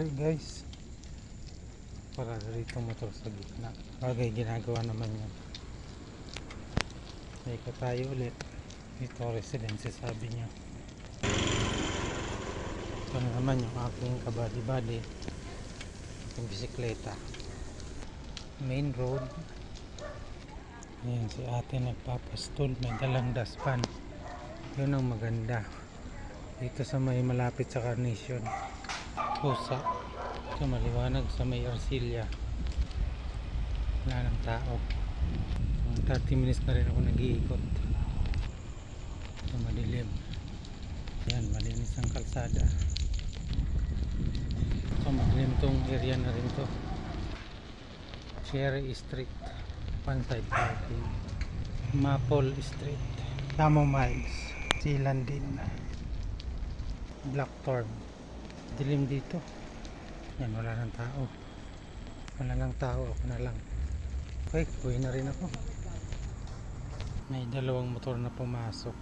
uli guys. Para rito motor sa gitna. Bagay ginagawa naman yun. Ika tayo ulit. Ito residence sabi niya. Ito na naman yung aking kabali-bali yung bisikleta. Main road. Ayan si ate nagpapastol. May dalang daspan. Yun ang maganda. Dito sa may malapit sa Carnation pusa ito maliwanag sa may Arcilia wala ng tao. Mga 30 minutes na rin ako nag-iikot. Ito madilim. Yan malinis ang kalsada. Ito madilim tong area na rin to. Cherry Street Pansay Parking. Maple Street Tamo Miles Silan din. Blackthorn dilim dito. Yan wala ng tao. Wala ng tao ako na lang. Okay uwi na rin ako. May dalawang motor na pumasok